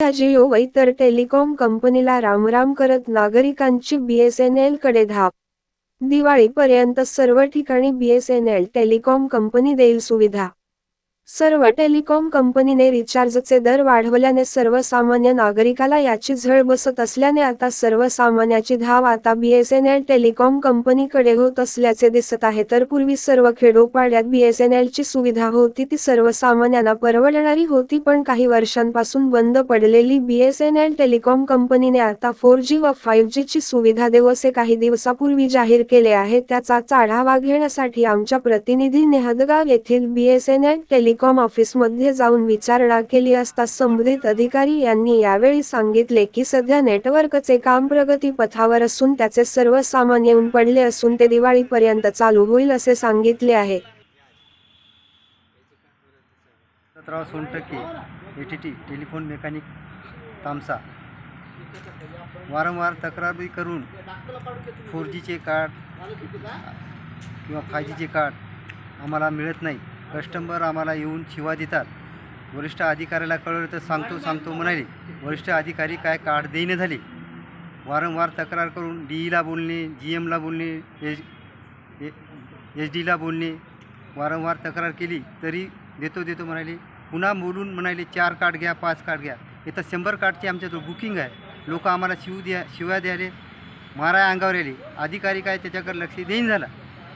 जिओ व इतर टेलिकॉम कंपनीला रामराम करत नागरिकांची बीएसएनएलकडे धाप दिवाळीपर्यंत सर्व ठिकाणी बीएसएनएल टेलिकॉम कंपनी देईल सुविधा. सर्व टेलिकॉम कंपनीने रिचार्जचे दर वाढवल्याने सर्वसामान्य नागरिकाला याची झळ बसत असल्याने आता सर्वसामान्याची धाव आता बीएसएनएल टेलिकॉम कंपनीकडे होत असल्याचे दिसत आहे. तर पूर्वी सर्व खेडोपाड्यात बीएसएनएलची सुविधा होती ती सर्वसामान्यांना परवडणारी होती पण काही वर्षांपासून बंद पडलेली बीएसएनएल टेलिकॉम कंपनीने आता फोर जी व फाईव्ह जीची सुविधा देऊ असे काही दिवसापूर्वी जाहीर केले आहे. त्याचा आढावा घेण्यासाठी आमच्या प्रतिनिधी नेहदगाव येथील बीएसएनएल टेलिकॉम ऑफिसमध्ये जाऊन विचारणा केली असता संबंधित अधिकारी यांनी यावेळी सांगितले की सध्या नेटवर्कचे काम प्रगती पथावर असून त्याचे सर्व सामान येऊन पडले असून ते दिवाळीपर्यंत चालू होईल असे सांगितले आहे. Dattarao Sontakke A T T telephone mechanic Tamsa. वारंवार तक्रारी करून फोर जीचे कार्ड किंवा फाय जीचे कार्ड आम्हाला मिळत नाही. कस्टमर आम्हाला येऊन शिवा देतात. वरिष्ठ अधिकाऱ्याला कळवलं तर सांगतो सांगतो म्हणाले वरिष्ठ अधिकारी काय कार्ड देईने झाले. वारंवार तक्रार करून डी ईला बोलणे जी एमला बोलणे एच एच डीला बोलणे वारंवार तक्रार केली तरी देतो देतो म्हणाले. पुन्हा बोलून म्हणाले चार कार्ड घ्या पाच कार्ड घ्या. इथं शंभर कार्डची आमच्याजवळ बुकिंग आहे. लोक आम्हाला शिव द्या शिव्या द्यायले. मारा अंगावर आले. अधिकारी काय त्याच्याकडे लक्ष देईन झाला.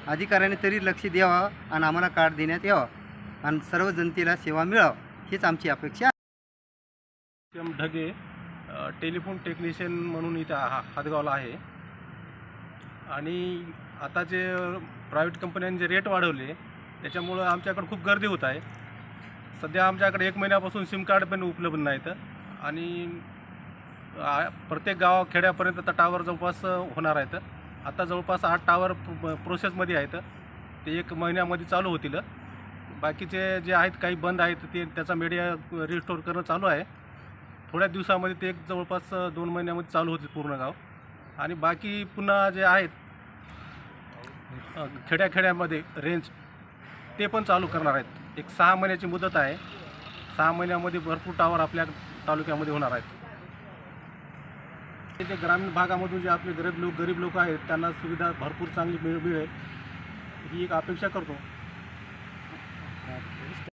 अधिकाऱ्याने तरी लक्ष द्यावं आणि आम्हाला कार्ड देण्यात यावं. आणि सर्व जनतेला सेवा मिळावं हीच आमची अपेक्षा आहे. ढगे टेलिफोन टेक्निशियन म्हणून इथं हा हातगावला आहे. आणि आता जे प्रायव्हेट कंपन्यांनी जे रेट वाढवले त्याच्यामुळं आमच्याकडे खूप गर्दी होत आहे. सध्या आमच्याकडे एक महिन्यापासून सिम कार्ड पण उपलब्ध नाहीत. आणि प्रत्येक गाव खेड्यापर्यंत टावर जवळपास होणार आहेत. आता जवळपास आठ टावर प्रोसेसमध्ये आहेत. ते एक महिन्यामध्ये चालू होतील. बाकीचे जे आहेत काही बंद आहेत ते त्याचा मीडिया रिस्टोर करणं चालू आहे. थोड्या दिवसामध्ये ते एक जवळपास दोन महिन्यामध्ये चालू होते पूर्ण गाव. आणि बाकी पुन्हा जे आहेत खेड्याखेड्यामध्ये रेंज ते पण चालू करणार आहेत. एक सहा महिन्याची मुदत आहे. सहा महिन्यामध्ये भरपूर टावर आपल्या तालुक्यामध्ये होणार आहेत. हे ग्रामीण भागामधून जे आपले गरीब लोक गरीब लोक आहेत त्यांना सुविधा भरपूर चांगली मिळ मिळेल. ही एक अपेक्षा करतो.